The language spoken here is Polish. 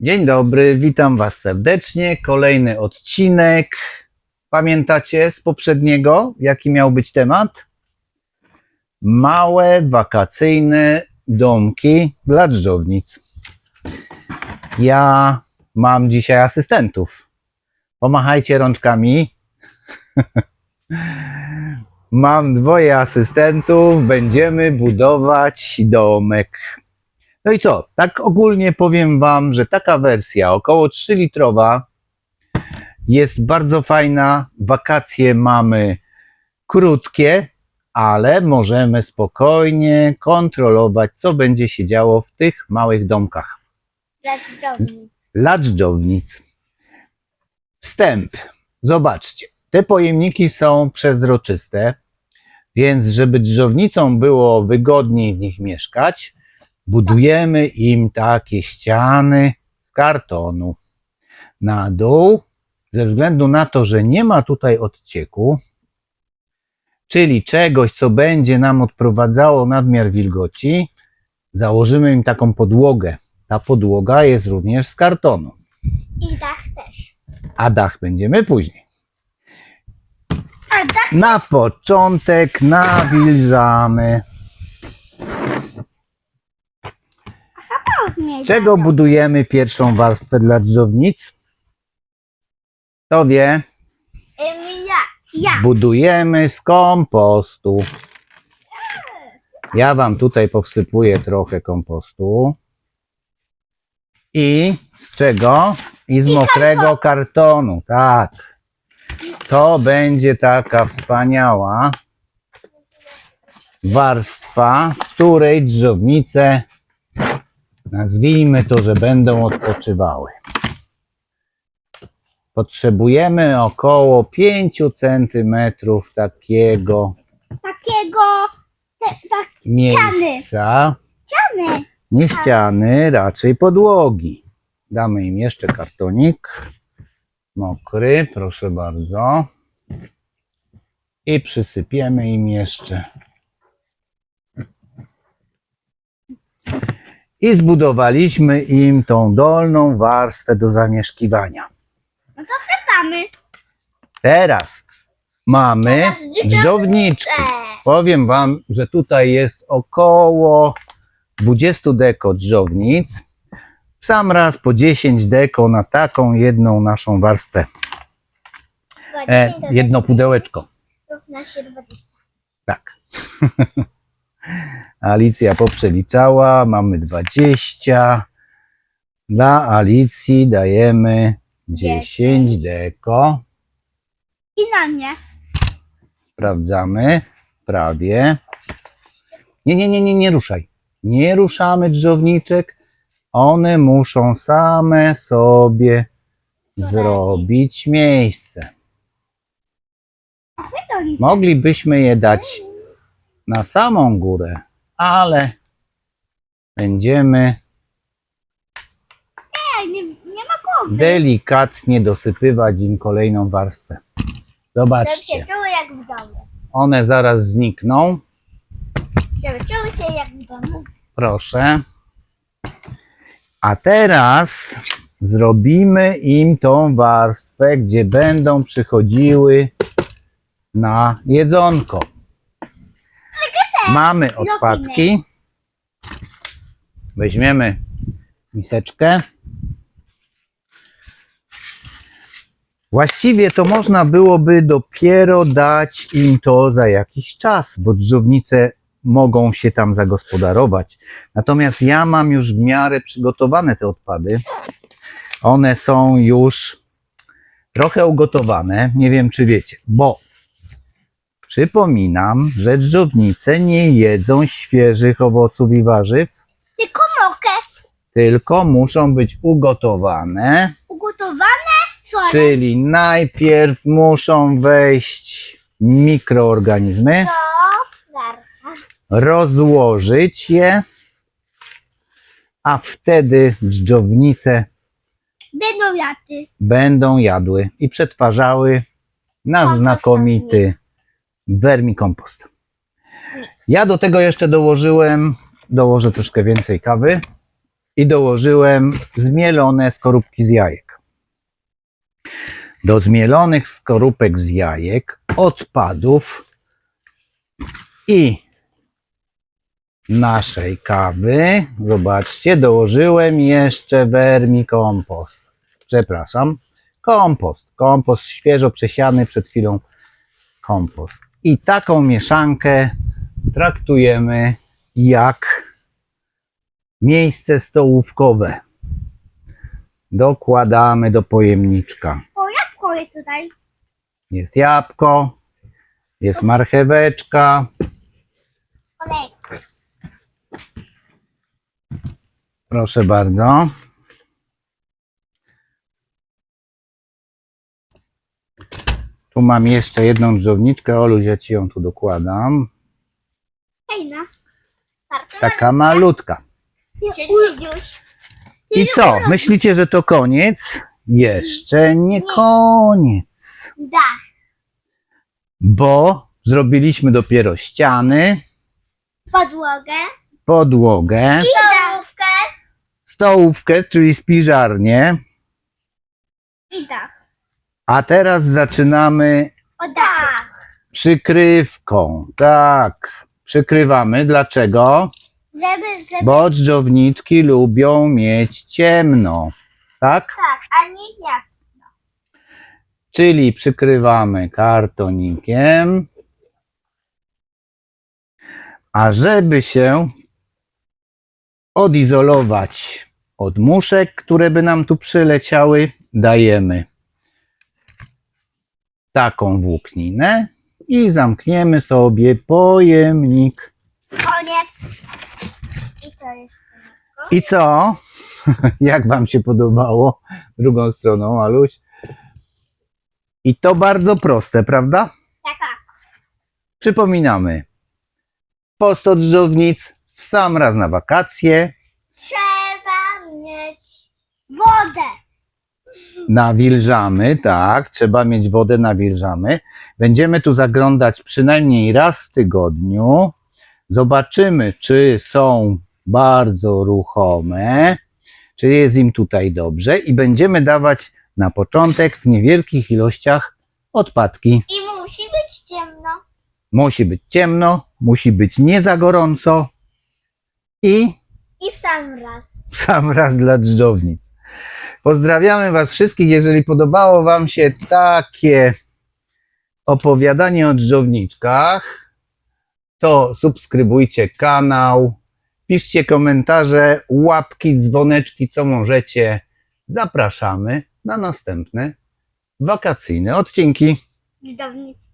Dzień dobry, witam Was serdecznie. Kolejny odcinek. Pamiętacie z poprzedniego, jaki miał być temat? Małe wakacyjne domki dla dżdżownic. Ja mam dzisiaj asystentów. Pomachajcie rączkami. mam dwoje asystentów. Będziemy budować domek. No i co? Tak ogólnie powiem Wam, że taka wersja około 3-litrowa jest bardzo fajna. Wakacje mamy krótkie, ale możemy spokojnie kontrolować, co będzie się działo w tych małych domkach. Dla dżdżownic. Wstęp. Zobaczcie, te pojemniki są przezroczyste, więc żeby dżdżownicom było wygodniej w nich mieszkać, budujemy im takie ściany z kartonu. Na dół, ze względu na to, że nie ma tutaj odcieku, czyli czegoś, co będzie nam odprowadzało nadmiar wilgoci, założymy im taką podłogę. Ta podłoga jest również z kartonu, I dach też. a dach będziemy później. A dach Na początek nawilżamy. nie Z czego budujemy pierwszą warstwę dla dżdżownic? To wie, Ja. Ja. budujemy z kompostu. Ja Wam tutaj powsypuję trochę kompostu. I z czego? I z mokrego kartonu. Tak. To będzie taka wspaniała warstwa, w której dżdżownice, nazwijmy to, że będą odpoczywały. Potrzebujemy około 5 centymetrów takiego Takiego. Te, tak. miejsca. Ściany. Nie ściany, raczej podłogi. Damy im jeszcze kartonik. Mokry, proszę bardzo. I przysypiemy im jeszcze. I zbudowaliśmy im tą dolną warstwę do zamieszkiwania. No to wsypamy. Teraz mamy dżdżowniczki. Powiem Wam, że tutaj jest około 20 deko dżdżownic. W Sam raz po 10 deko na taką jedną naszą warstwę. E, jedno pudełeczko. Równa się 20. Tak. Alicja poprzeliczała, mamy 20. Dla Alicji dajemy 10 deko. I na mnie. Sprawdzamy. Prawie. Nie, nie, nie, nie, nie ruszaj. Nie ruszamy drzowniczek. One muszą same sobie zrobić miejsce. Moglibyśmy je dać na samą górę, ale będziemy Nie, nie, nie ma głowy. delikatnie dosypywać im kolejną warstwę. Żeby Zobaczcie, się czuły jak w domu. one zaraz znikną. Żeby czuły się jak w domu. Proszę. A teraz zrobimy im tą warstwę, gdzie będą przychodziły na jedzonko. Mamy odpadki. Weźmiemy miseczkę. Właściwie to można byłoby dopiero dać im to za jakiś czas, bo dżdżownice mogą się tam zagospodarować. Natomiast ja mam już w miarę przygotowane te odpady. One są już trochę ugotowane. Nie wiem, czy wiecie, bo przypominam, że dżdżownice nie jedzą świeżych owoców i warzyw, Tylko mokę. tylko muszą być ugotowane. Ugotowane. Czyli najpierw muszą wejść mikroorganizmy, To rozłożyć je, a wtedy dżdżownice Będą jaty. będą jadły i przetwarzały na znakomity wermikompost. Ja do tego jeszcze dołożyłem, dołożę troszkę więcej kawy i dołożyłem zmielone skorupki z jajek. Do zmielonych skorupek z jajek, odpadów i naszej kawy, zobaczcie, dołożyłem jeszcze wermikompost. Przepraszam, kompost. Kompost świeżo przesiany przed chwilą kompost. I taką mieszankę traktujemy jak miejsce stołówkowe. Dokładamy do pojemniczka. O, jabłko jest tutaj. Jest jabłko, jest marcheweczka, Olej. proszę bardzo. Tu mam jeszcze jedną dżowniczkę, Oluś, ja ci ją tu dokładam. Fajna. Bardzo Taka malutka. I co? Myślicie, że to koniec? Jeszcze nie koniec, Dach. bo zrobiliśmy dopiero ściany, Podłogę. podłogę, Stołówkę. stołówkę, czyli spiżarnię, I dach. A teraz zaczynamy O dach. przykrywką. Tak, przykrywamy. Dlaczego? Żeby, żeby... Bo dżdżowniczki lubią mieć ciemno. Tak? Tak, a nie jasno. Czyli przykrywamy kartonikiem. A żeby się odizolować od muszek, które by nam tu przyleciały, dajemy taką włókninę i zamkniemy sobie pojemnik. Koniec. I to jest... I co? Jak Wam się podobało? Drugą stroną, Aluś. I to bardzo proste, prawda? Taka. Przypominamy. Post od dżdżownic w sam raz na wakacje. Trzeba mieć wodę. Nawilżamy, tak, trzeba mieć wodę nawilżamy. Będziemy tu zaglądać przynajmniej raz w tygodniu. Zobaczymy, czy są bardzo ruchome, czy jest im tutaj dobrze i będziemy dawać na początek w niewielkich ilościach odpadki. I musi być ciemno. Musi być ciemno, musi być nie za gorąco i I w sam raz. w sam raz dla dżdżownic. Pozdrawiamy Was wszystkich. Jeżeli podobało Wam się takie opowiadanie o dżdżowniczkach, to subskrybujcie kanał, piszcie komentarze, łapki, dzwoneczki, co możecie. Zapraszamy na następne wakacyjne odcinki. Dżdżownicy.